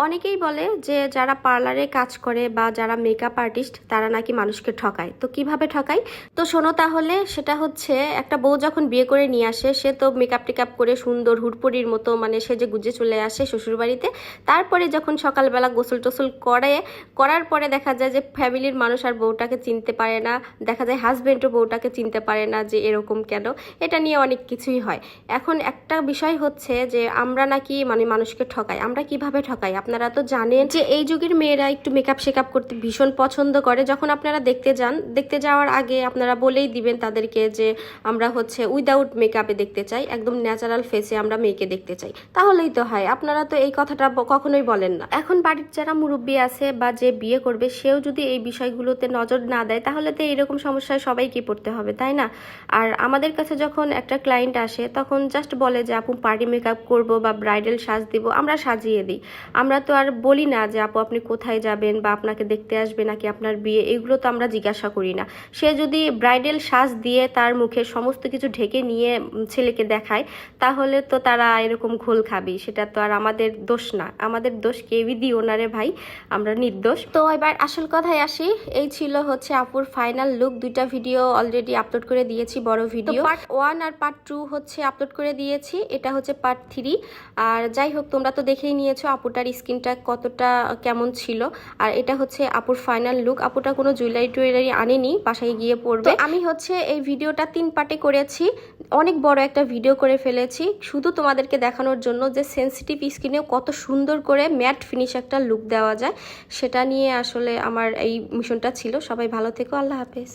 অনেকেই বলে যে যারা পার্লারে কাজ করে বা যারা মেকআপ আর্টিস্ট তারা নাকি মানুষকে ঠকায়। তো কীভাবে ঠকায়? তো শোনো তাহলে, সেটা হচ্ছে একটা বউ যখন বিয়ে করে নিয়ে আসে, সে তো মেকআপ টেকআপ করে সুন্দর হুড়পুরির মতো মানে সে যে গুজে চলে আসে শ্বশুরবাড়িতে, তারপরে যখন সকালবেলা গোসল টোসল করে, করার পরে দেখা যায় যে ফ্যামিলির মানুষ আর বউটাকে চিনতে পারে না। দেখা যায় হাজব্যান্ডও বউটাকে চিনতে পারে না যে এরকম কেন। এটা নিয়ে অনেক কিছুই হয়। এখন একটা বিষয় হচ্ছে যে আমরা নাকি মানে মানুষকে ঠকাই। আমরা কীভাবে ঠকাই? আপনারা তো জানেন যে এই যুগের মেয়েরা একটু মেকআপ শেকআপ করতে ভীষণ পছন্দ করে। যখন আপনারা দেখতে যান, দেখতে যাওয়ার আগে আপনারা বলেই দিবেন তাদেরকে যে আমরা হচ্ছে উইদাউট মেকআপে দেখতে চাই, একদম ন্যাচারাল ফেসে আমরা মেয়েকে দেখতে চাই। তাহলেই তো হয়। আপনারা তো এই কথাটা কখনোই বলেন না। এখন বাড়ির যারা মুরব্বী আছে বা যে বিয়ে করবে, সেও যদি এই বিষয়গুলোতে নজর না দেয়, তাহলে তো এরকম সমস্যায় সবাইকে পড়তে হবে, তাই না? আর আমাদের কাছে যখন একটা ক্লায়েন্ট আসে, তখন জাস্ট বলে যে, আপু পার্টি মেকআপ করব বা ব্রাইডাল সাজ দিব, আমরা সাজিয়ে দিই। আমরা তো আর বলি না যে আপু আপনি কোথায় যাবেন বা আপনাকে দেখতে আসবে নাকি আপনার বিয়ে? এগুলো তো আমরা জিজ্ঞাসা করি না। সে যদি ব্রাইডাল সাজ দিয়ে তার মুখে সমস্ত কিছু ঢেকে নিয়ে ছেলেকে দেখায় তাহলে তো তারা এরকম ঘোল খাবি সেটা তো আর আমাদের দোষ না। আমাদের দোষ কেউই দিও না রে ভাই। আমরা নির্দোষ। তো এবার আসল কথায় আসি। এই ছিল হচ্ছে আপুর ফাইনাল লুক। দুইটা ভিডিও অলরেডি আপলোড করে দিয়েছি বড় ভিডিও। পার্ট ওয়ান আর পার্ট টু হচ্ছে আপলোড করে দিয়েছি। এটা হচ্ছে পার্ট থ্রি আর যাই হোক তোমরা তো দেখেই নিয়েছো আপুটার স্কিনটা কতটা কেমন ছিল, আর এটা হচ্ছে আপুর ফাইনাল লুক আপুটা কোনো জুয়েলারি টুয়েলারি আনেনি, বাসায় গিয়ে পড়বে আমি হচ্ছে এই ভিডিওটা তিন পার্টে করেছি। অনেক বড় একটা ভিডিও করে ফেলেছি, শুধু তোমাদেরকে দেখানোর জন্য যে সেন্সিটিভ স্কিনেও কত সুন্দর করে ম্যাট ফিনিশ একটা লুক দেওয়া যায়, সেটা নিয়ে আসলে আমার এই মিশনটা ছিল। সবাই ভালো থেকো, আল্লাহ হাফেজ।